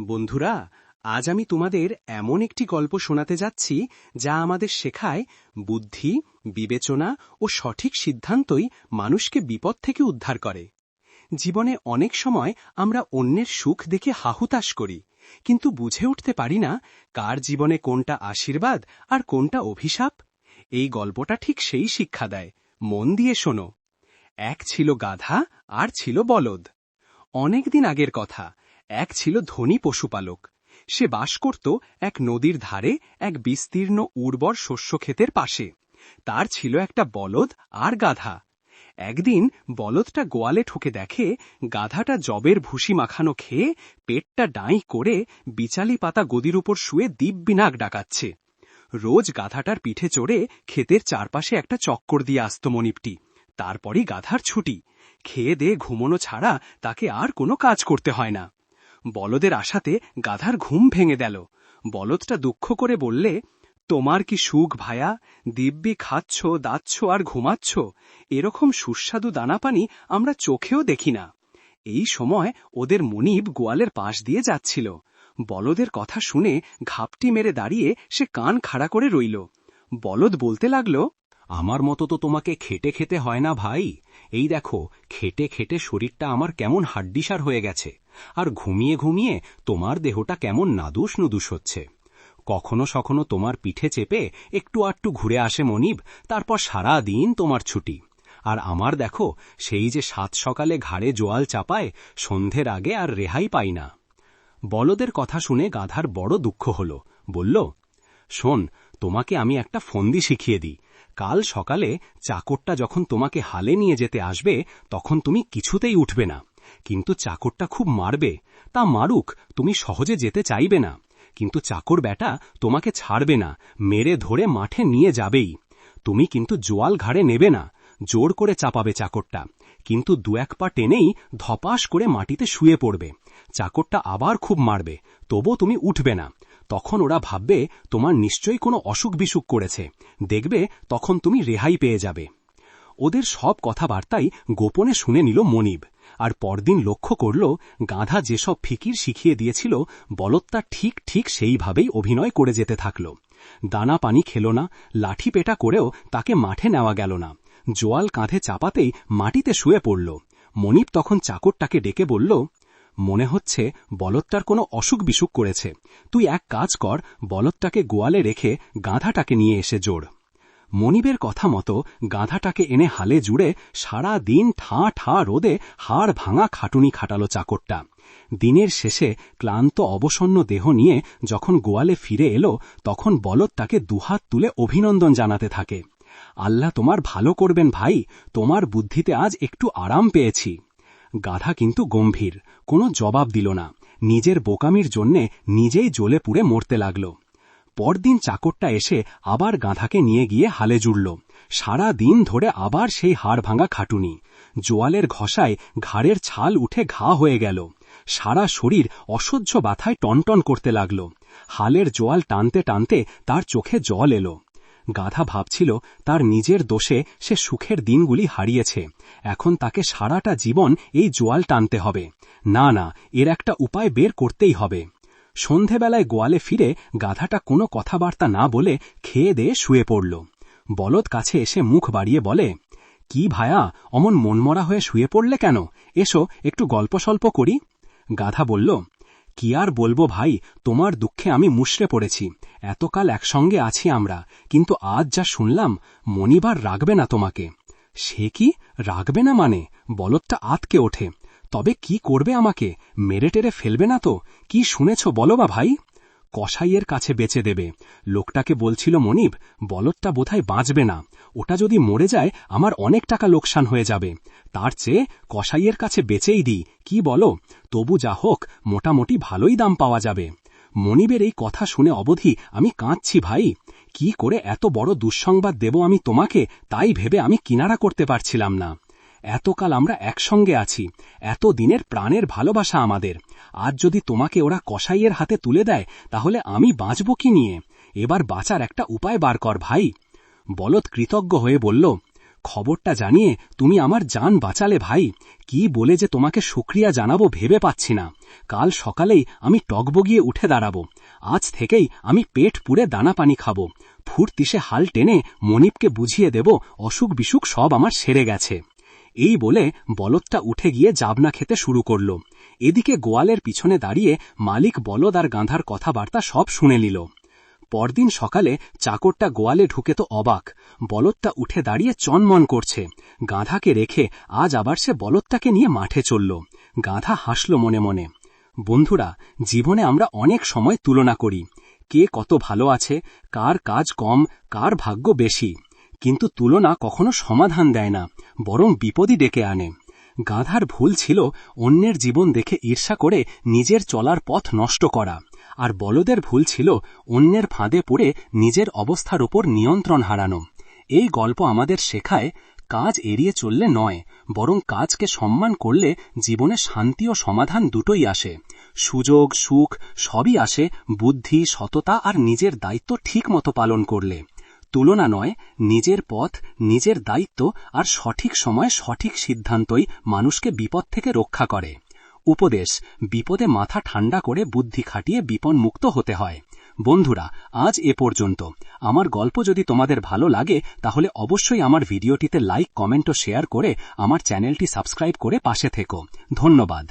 বন্ধুরা, আজ আমি তোমাদের এমন একটি গল্প শোনাতে যাচ্ছি যা আমাদের শেখায় বুদ্ধি, বিবেচনা ও সঠিক সিদ্ধান্তই মানুষকে বিপদ থেকে উদ্ধার করে। জীবনে অনেক সময় আমরা অন্যের সুখ দেখে হাহুতাশ করি, কিন্তু বুঝে উঠতে পারি না কার জীবনে কোনটা আশীর্বাদ আর কোনটা অভিশাপ। এই গল্পটা ঠিক সেই শিক্ষা দেয়। মন দিয়ে শোনো। এক ছিল গাধা আর ছিল বলদ। অনেক দিন আগের কথা এক ছিল ধনী পশুপালক। সে বাস করত এক নদীর ধারে এক বিস্তীর্ণ উর্বর শস্যক্ষেতের পাশে। তার ছিল একটা বলদ আর গাধা। একদিন বলদটা গোয়ালে ঠুকে দেখে গাধাটা জবের ভুসি মাখানো খেয়ে পেটটা ডাঁই করে বিচালি পাতা গদির উপর শুয়ে দিব্যিনাক ডাকাচ্ছে। রোজ গাধাটার পিঠে চড়ে ক্ষেতের চারপাশে একটা চক্কর দিয়ে আসত মনিপটি। তারপরই গাধার ছুটি। খেয়ে দিয়ে ঘুমোনো ছাড়া তাকে আর কোনো কাজ করতে হয় না। বলদের আশাতে গাধার ঘুম ভেঙে গেল বলদটা দুঃখ করে বললে, তোমার কি সুখ ভায়া? দিব্যি খাচ্ছ, দাচ্ছ আর ঘুমাচ্ছ? এরকম সুস্বাদু দানাপানি আমরা চোখেও দেখি না। এই সময় ওদের মনিব গোয়ালের পাশ দিয়ে যাচ্ছিল। বলদের কথা শুনে ঘাপটি মেরে দাঁড়িয়ে সে কান খাড়া করে রইল। বলদ বলতে লাগল, আমার মতো তো তোমাকে খেটে খেতে হয় না ভাই। এই দেখো, খেটে খেটে শরীরটা আমার কেমন হাড্ডিসার হয়ে গেছে। আর ঘুমিয়ে ঘুমিয়ে তোমার দেহটা কেমন নাদুস নুদুস হচ্ছে। কখনো সখনো তোমার পিঠে চেপে একটু আটটু ঘুরে আসে মনিব, তারপর সারা দিন তোমার ছুটি। আর আমার দেখো, সেই যে সাত সকালে ঘাড়ে জোয়াল চাপায়, সন্ধ্যের আগে আর রেহাই পাই না। বলদের কথা শুনে গাধার বড় দুঃখ হল। বলল, শোন, তোমাকে আমি একটা ফন্দি শিখিয়ে দিই। কাল সকালে চাকরটা যখন তোমাকে হালে নিয়ে যেতে আসবে, তখন তুমি কিছুতেই উঠবে না। কিন্তু চাকরটা খুব মারবে। তা মারুক, তুমি সহজে যেতে চাইবে না। কিন্তু চাকর বেটা তোমাকে ছাড়বে না, মেরে ধরে মাঠে নিয়ে যাবেই। তুমি কিন্তু জোয়াল ঘাড়ে নেবে না, জোর করে চাপাবে চাকরটা। কিন্তু দু এক পা টেনেই ধপাস করে মাটিতে শুয়ে পড়বে। চাকরটা আবার খুব মারবে তবু তুমি উঠবে না। তখন ওরা ভাববে, তোমার নিশ্চয়ই কোনো অসুখ বিসুখ করেছে। দেখবে, তখন তুমি রেহাই পেয়ে যাবে। ওদের সব কথাবার্তাই গোপনে শুনে নিল মনিব। আর পরদিন লক্ষ্য করল, গাধা যেসব ফিকির শিখিয়ে দিয়েছিল বলত্তা ঠিক ঠিক সেইভাবেই অভিনয় করে যেতে থাকল। দানা পানি খেল না, লাঠি পেটা করেও তাকে মাঠে নেওয়া গেল না। জোয়াল কাঁধে চাপাতেই মাটিতে শুয়ে পড়ল। মনিব তখন চাকরটাকে ডেকে বলল, মনে হচ্ছে বলদটার কোনো অসুখ বিসুখ করেছে। তুই এক কাজ কর, বলদটাকে গোয়ালে রেখে গাঁধাটাকে নিয়ে এসে জোড়। মনিবের কথা মতো গাধাটাকে এনে হালে জুড়ে সারা দিন ঠাঁ ঠাঁ রোদে হাড় ভাঙা খাটুনি খাটালো চাকরটা। দিনের শেষে ক্লান্ত অবসন্ন দেহ নিয়ে যখন গোয়ালে ফিরে এলো, তখন বলদ তাকে দুহাত তুলে অভিনন্দন জানাতে থাকে। আল্লাহ তোমার ভালো করবেন ভাই, তোমার বুদ্ধিতে আজ একটু আরাম পেয়েছি। গাধা কিন্তু গম্ভীর, কোনো জবাব দিল না। নিজের বোকামির জন্যে নিজেই জ্বলে পুড়ে মরতে লাগল। পরদিন চাকরটা এসে আবার গাধাকে নিয়ে গিয়ে হালে জুড়ল। সারা দিন ধরে আবার সেই হাড় ভাঙা খাটুনি। জোয়ালের ঘষায় ঘাড়ের ছাল উঠে ঘা হয়ে গেল। সারা শরীর অসহ্য বাথায় টনটন করতে লাগল। হালের জোয়াল টানতে টানতে তার চোখে জল এলো। গাধা ভাবছিল তার নিজের দোষে সে সুখের দিনগুলি হারিয়েছে। এখন তাকে সারাটা জীবন এই জোয়াল টানতে হবে। না না, এর একটা উপায় বের করতেই হবে। সন্ধেবেলায় গোয়ালে ফিরে গাধাটা কোনো কথাবার্তা না বলে খেয়ে দিয়ে শুয়ে পড়ল। বলদ কাছে এসে মুখ বাড়িয়ে বলে, কি ভায়া, অমন মনমরা হয়ে শুয়ে পড়লে কেন? এসো, একটু গল্প সল্প করি। গাধা বলল, কি আর বলব ভাই, তোমার দুঃখে আমি মুশড়ে পড়েছি। এতকাল একসঙ্গে আছি আমরা, কিন্তু আজ যা শুনলাম মনিবার রাখবে না তোমাকে। সে কি? রাখবে না মানে? বলদটা আতকে ওঠে। তবে কি করবে আমাকে? মেরে টেরে ফেলবে না তো? কি শুনেছ বলো বা ভাই? কসাইয়ের কাছে বেচে দেবে। লোকটাকে বলছিল, মনিব, বলদটা বোধহয় বাঁচবে না। ওটা যদি মরে যায়, আমার অনেক টাকা লোকসান হয়ে যাবে। তার চেয়ে কসাইয়ের কাছে বেচেই দিই। কি বলো? তবু যা হোক, মোটামুটি ভালোই দাম পাওয়া যাবে। মনিবের এই কথা শুনে অবধি আমি কাঁদছি ভাই। কি করে এত বড় দুঃসংবাদ দেব আমি তোমাকে? তাই ভেবে আমি কিনারা করতে পারছিলাম না। এতকাল আমরা একসঙ্গে আছি। এত দিনের প্রাণের ভালোবাসা আমাদের। আজ যদি তোমাকে ওরা কসাইয়ের হাতে তুলে দেয়, তাহলে আমি বাঁচব কি নিয়ে? এবার বাঁচার একটা উপায় বার কর ভাই। বলদ কৃতজ্ঞ হয়ে বলল, খবরটা জানিয়ে তুমি আমার জান বাঁচালে ভাই। কি বলে যে তোমাকে শুক্রিয়া জানাব ভেবে পাচ্ছি না। কাল সকালেই আমি টকবগিয়ে উঠে দাঁড়াবো। আজ থেকেই আমি পেট পুড়ে দানা পানি খাব। ফুর্তিসে হাল টেনে মনিপকে বুঝিয়ে দেব অসুখ বিসুখ সব আমার সেরে গেছে। এই বলে বলদটা উঠে গিয়ে জাবনা খেতে শুরু করল। এদিকে গোয়ালের পিছনে দাঁড়িয়ে মালিক বলদ আর গাঁধার কথাবার্তা সব শুনে নিল। পরদিন সকালে চাকরটা গোয়ালে ঢুকে তো অবাক। বলদটা উঠে দাঁড়িয়ে চনমন করছে। গাঁধাকে রেখে আজ আবার সে বলদটাকে নিয়ে মাঠে চলল। গাঁধা হাসল মনে মনে। বন্ধুরা, জীবনে আমরা অনেক সময় তুলনা করি। কে কত ভালো আছে, কার কাজ কম, কার ভাগ্য বেশি। কিন্তু তুলনা কখনো সমাধান দেয় না, বরং বিপদই ডেকে আনে। গাধার ভুল ছিল অন্যের জীবন দেখে ঈর্ষা করে নিজের চলার পথ নষ্ট করা, আর বলদের ভুল ছিল অন্যের ফাঁদে পড়ে নিজের অবস্থার উপর নিয়ন্ত্রণ হারানো। এই গল্প আমাদের শেখায়, কাজ এড়িয়ে চললে নয়, বরং কাজকে সম্মান করলে জীবনে শান্তি ও সমাধান দুটোই আসে। সুযোগ, সুখ সবই আসে বুদ্ধি, সততা আর নিজের দায়িত্ব ঠিক মতো পালন করলে। তুলনা নয়, নিজের পথ, নিজের দায়িত্ব আর সঠিক সময় সঠিক সিদ্ধান্তই মানুষকে বিপদ থেকে রক্ষা করে। উপদেশ, বিপদে মাথা ঠান্ডা করে বুদ্ধি খাটিয়ে বিপন্মুক্ত হতে হয়। বন্ধুরা, আজ এ পর্যন্ত। আমার গল্প যদি তোমাদের ভালো লাগে, তাহলে অবশ্যই আমার ভিডিওটিতে লাইক, কমেন্ট ও শেয়ার করে আমার চ্যানেলটি সাবস্ক্রাইব করে পাশে থেকো। ধন্যবাদ।